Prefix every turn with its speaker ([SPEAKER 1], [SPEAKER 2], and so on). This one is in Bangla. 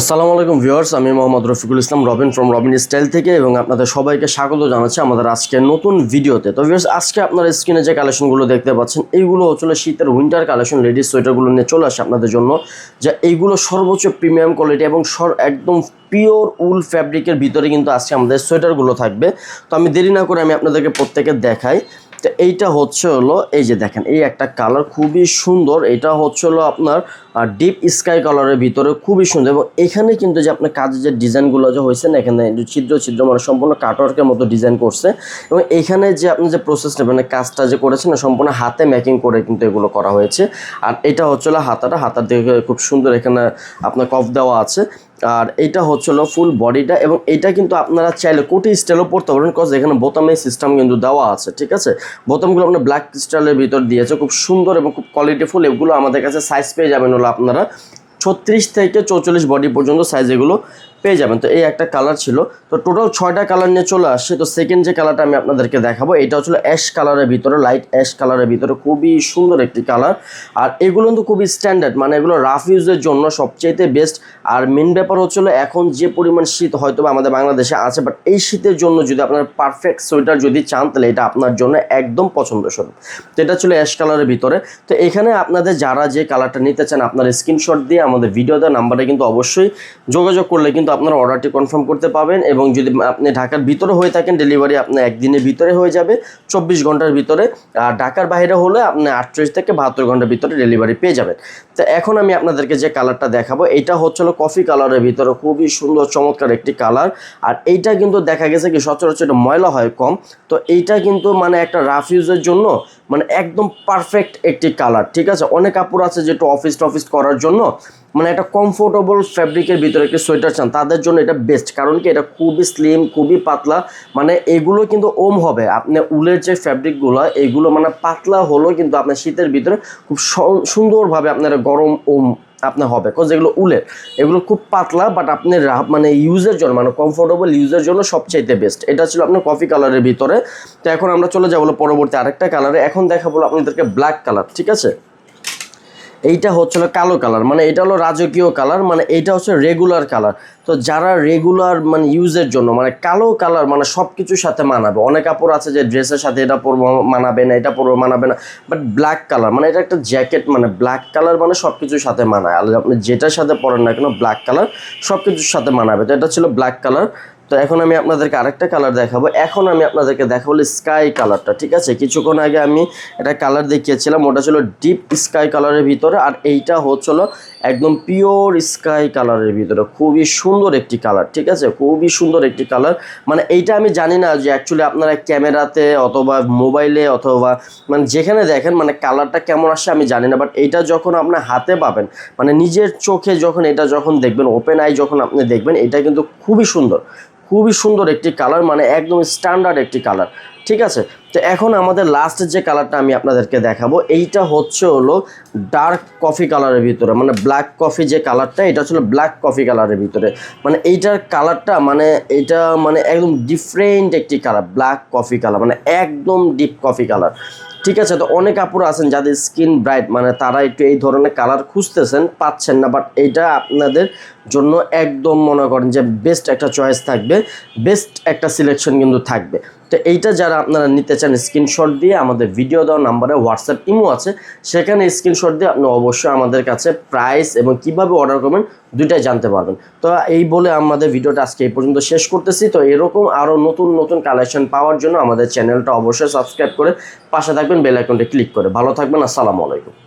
[SPEAKER 1] আসসালামু আলাইকুম ভিউয়ার্স, আমি মোহাম্মদ রফিকুল ইসলাম, রবিন ফ্রম রবিন স্টাইল থেকে এবং আপনাদের সবাইকে স্বাগত জানাচ্ছি আমাদের আজকে নতুন ভিডিওতে। তো ভিউয়ার্স, আজকে আপনারা স্ক্রিনে যে কালেকশনগুলো দেখতে পাচ্ছেন, এইগুলো হচ্ছে শীতের উইন্টার কালেকশন লেডিস সোয়েটারগুলো নিয়ে চলে আসে আপনাদের জন্য, যা এইগুলো সর্বোচ্চ প্রিমিয়াম কোয়ালিটি এবং সর একদম পিওর উল ফ্যাব্রিকের ভিতরে কিন্তু আজকে আমাদের সোয়েটারগুলো থাকবে। তো আমি দেরি না করে আমি আপনাদেরকে প্রত্যেকে দেখাই। তো এইটা হচ্ছে হলো, এই যে দেখেন, এই একটা কালার খুবই সুন্দর। এটা হচ্ছে হলো আপনার ডিপ স্কাই কালারের ভিতরে খুবই সুন্দর। এবং এখানে কিন্তু যে আপনার কাজের যে ডিজাইনগুলো যে হয়েছে না, এখানে ছিদ্র ছিদ্র মানে সম্পূর্ণ কাটওয়ার্কের মতো ডিজাইন করছে। এবং এখানে যে আপনি যে প্রসেসটা মানে কাজটা যে করেছেন না, সম্পূর্ণ হাতে ম্যাকিং করে কিন্তু এগুলো করা হয়েছে। আর এটা হচ্ছে হলো হাতাটা, হাতার দিকে খুব সুন্দর এখানে আপনার কফ দেওয়া আছে। আর এটা হচ্ছে হচ্ছিল ফুল বডিটা এবং এটা কিন্তু আপনারা চাইলে কোটি স্টাইলও পড়তে পারেন কজ এখানে বোতামের সিস্টেম কিন্তু দেওয়া আছে, ঠিক আছে? বোতামগুলো আপনার ব্ল্যাক স্টাইলের ভিতর দিয়েছে, খুব সুন্দর এবং খুব কোয়ালিটি ফুল এগুলো আমাদের কাছে সাইজ পেয়ে যাবেন হলো আপনারা ছত্রিশ থেকে চৌচল্লিশ বডি পর্যন্ত সাইজ এগুলো পেয়ে যাবেন। তো এই একটা কালার ছিল। তো টোটাল ছয়টা কালার নিয়ে চলে আসছে। তো সেকেন্ড যে কালারটা আমি আপনাদেরকে দেখাবো, এটা হচ্ছিল অ্যাশ কালারের ভিতরে লাইট অ্যাশ কালারের ভিতরে। খুবই সুন্দর একটি কালার আর এগুলো কিন্তু খুবই স্ট্যান্ডার্ড মানে এগুলো রাফ ইউজের জন্য সবচেয়েতে বেস্ট আর মেন ব্যাপার হচ্ছিল এখন যে পরিমাণ শীত হয়তো আমাদের বাংলাদেশে আছে বাট এই শীতের জন্য যদি আপনার পারফেক্ট সোয়েটার যদি চান, তাহলে এটা আপনার জন্য একদম পছন্দস্বরূপ। তো এটা ছিল অ্যাশ কালারের ভিতরে। তো এখানে আপনাদের যারা যে কালারটা নিতে চান, আপনার স্ক্রিনশট দিয়ে আমাদের ভিডিও দেওয়ার নাম্বারে কিন্তু অবশ্যই যোগাযোগ করলে কিন্তু আপনারা অর্ডারটি কনফার্ম করতে পাবেন এবং যদি আপনি ঢাকার ভিতরে হয়ে থাকেন ডেলিভারি আপনার একদিনের ভিতরে হয়ে যাবে, চব্বিশ ঘণ্টার ভিতরে। আর ঢাকার বাইরে হলে আপনি আটচল্লিশ থেকে বাহাত্তর ঘণ্টার ভিতরে ডেলিভারি পেয়ে যাবেন। তো এখন আমি আপনাদেরকে যে কালারটা দেখাবো এটা হচ্ছিল কফি কালারের ভিতরে, খুবই সুন্দর, চমৎকার একটি কালার আর এইটা কিন্তু দেখা গেছে কি, সচরাচর ময়লা হয় কম। তো এইটা কিন্তু মানে একটা রাফ ইউজের জন্য মানে একদম পারফেক্ট একটি কালার ঠিক আছে? অনেক কাপড় আছে যেটা অফিস টফিস করার জন্য। মানে একটা কমফোর্টেবল ফ্যাব্রিকের ভিতরে একটি সোয়েটার চান, তাদের জন্য এটা বেস্ট কারণ কি, এটা খুবই স্লিম খুবই পাতলা মানে এগুলো কিন্তু ওম হবে। আপনি উলের যে ফ্যাব্রিকগুলো এগুলো মানে পাতলা হলো কিন্তু আপনার শীতের ভিতরে খুব সুন্দরভাবে আপনার গরম ওম আপনার হবে। কজ এগুলো উলের। এগুলো খুব পাতলা বাট আপনি মানে ইউজের জন্য মানে কমফোর্টেবল ইউজের জন্য সবচাইতে বেস্ট এটা ছিল আপনার কফি কালারের ভিতরে। তো এখন আমরা চলে যাব পরবর্তী আরেকটা কালারে এখন দেখাবো আপনাদেরকে ব্ল্যাক কালার ঠিক আছে? এইটা হচ্ছিল কালো কালার মানে এটা হলো রাজকীয় কালার মানে এটা হচ্ছে রেগুলার কালার। তো যারা রেগুলার মানে ইউজের জন্য মানে কালো কালার মানে সব কিছুর সাথে মানাবে। অনেক কাপড় আছে যে ড্রেসের সাথে এটা পরবো, মানাবে না, এটা পরবো, মানাবে না বাট ব্ল্যাক কালার মানে এটা একটা জ্যাকেট মানে ব্ল্যাক কালার মানে সব কিছুর সাথে মানায়। আপনি যেটার সাথে পরেন না কেন ব্ল্যাক কালার সব কিছুর সাথে মানাবে। তো এটা ছিল ব্ল্যাক কালার। তো এখন আমি আপনাদেরকে আরেকটা কালার দেখাবো। এখন আমি আপনাদেরকে দেখাবো স্কাই কালারটা ঠিক আছে? কিছুক্ষণ আগে আমি এটা কালার দেখিয়েছিলাম, ওটা ছিল ডিপ স্কাই কালারের ভিতরে, আর এইটা হচ্ছিল একদম পিওর স্কাই কালারের ভিতরে। খুবই সুন্দর একটি কালার ঠিক আছে? খুবই সুন্দর একটি কালার মানে এইটা আমি জানি না যে অ্যাকচুয়ালি আপনারা ক্যামেরাতে অথবা মোবাইলে অথবা মানে যেখানে দেখেন মানে কালারটা কেমন আসে আমি জানি না বাট এইটা যখন আপনার হাতে পাবেন মানে নিজের চোখে যখন এটা যখন দেখবেন ওপেন আই যখন আপনি দেখবেন, এটা কিন্তু খুবই সুন্দর। খুবই সুন্দর একটি কালার মানে একদম স্ট্যান্ডার্ড একটি কালার ঠিক আছে? তো এখন আমাদের লাস্টের যে কালারটা আমি আপনাদেরকে দেখাবো, এইটা হচ্ছে হলো ডার্ক কফি কালারের ভিতরে মানে ব্ল্যাক কফি যে কালারটা এটা হচ্ছে ব্ল্যাক কফি কালারের ভিতরে। মানে এইটার কালারটা মানে এটা মানে একদম ডিফারেন্ট একটি কালার ব্ল্যাক কফি কালার মানে একদম ডিপ কফি কালার ঠিক আছে, তো অনেক কাপড় আছেন যাদের স্কিন ব্রাইট মানে তারা একটু এই ধরনের কালার খুঁজতেছেন, পাচ্ছেন না বাট এইটা আপনাদের জন্য একদম মনে করেন যে বেস্ট একটা চয়েস থাকবে বেস্ট একটা সিলেকশন কিন্তু থাকবে। তো এইটা যারা আপনারা নিতে চান স্ক্রিনশট দিয়ে আমাদের ভিডিও দেওয়ার নাম্বারে হোয়াটসঅ্যাপ ইমো আছে, সেখানে স্ক্রিনশট দিয়ে আপনি অবশ্যই আমাদের কাছে প্রাইস এবং কীভাবে অর্ডার করবেন, দুইটাই জানতে পারবেন। তো এই বলে আমাদের ভিডিওটা আজকে এই পর্যন্ত শেষ করতেছি। তো এরকম আরও নতুন নতুন কালেকশন পাওয়ার জন্য আমাদের চ্যানেলটা অবশ্যই সাবস্ক্রাইব করে পাশে থাকবেন বেল আইকনটা ক্লিক করে। ভালো থাকবেন, আসসালামু আলাইকুম।